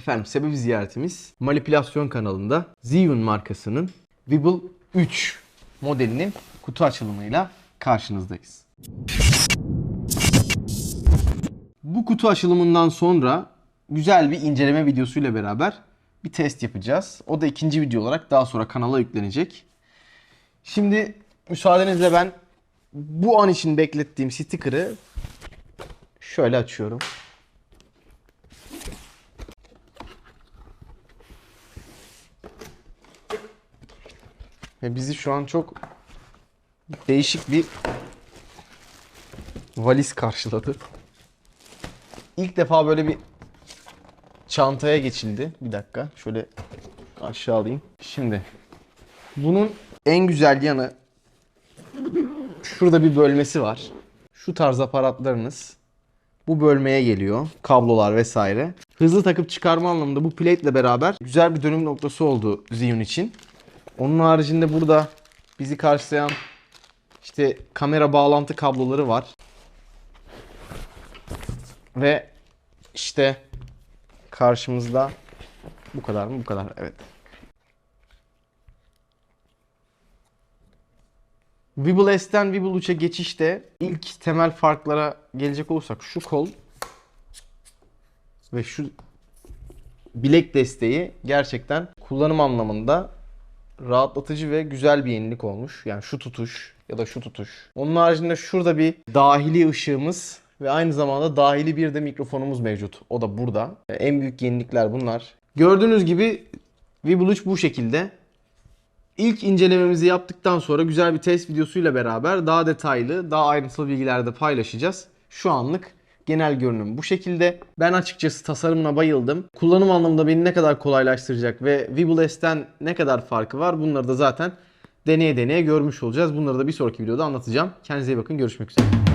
Efendim sebebi ziyaretimiz manipülasyon kanalında Zhiyun markasının Weeble 3 modelinin kutu açılımıyla karşınızdayız. Bu kutu açılımından sonra güzel bir inceleme videosuyla beraber bir test yapacağız. O da ikinci video olarak daha sonra kanala yüklenecek. Şimdi müsaadenizle ben bu an için beklettiğim sticker'ı şöyle açıyorum. Ve bizi şu an çok değişik bir valiz karşıladı. İlk defa böyle bir çantaya geçildi. Bir dakika şöyle aşağı alayım. Şimdi bunun en güzel yanı şurada bir bölmesi var. Şu tarz aparatlarınız bu bölmeye geliyor. Kablolar vesaire. Hızlı takıp çıkarma anlamında bu plate ile beraber güzel bir dönüm noktası oldu Zhiyun için. Onun haricinde burada bizi karşılayan işte kamera bağlantı kabloları var. Ve işte karşımızda bu kadar mı? Bu kadar. Evet. Weeble S'ten Weeble 3'e geçişte ilk temel farklara gelecek olursak şu kol ve şu bilek desteği gerçekten kullanım anlamında rahatlatıcı ve güzel bir yenilik olmuş. Yani şu tutuş ya da şu tutuş. Onun haricinde şurada bir dahili ışığımız ve aynı zamanda dahili bir de mikrofonumuz mevcut. O da burada. En büyük yenilikler bunlar. Gördüğünüz gibi 3 bu şekilde. İlk incelememizi yaptıktan sonra güzel bir test videosuyla beraber daha detaylı, daha ayrıntılı bilgiler de paylaşacağız. Şu anlık genel görünüm bu şekilde. Ben açıkçası tasarımına bayıldım. Kullanım anlamında beni ne kadar kolaylaştıracak ve Weeble S'ten ne kadar farkı var bunları da zaten deneye deneye görmüş olacağız. Bunları da bir sonraki videoda anlatacağım. Kendinize iyi bakın. Görüşmek üzere.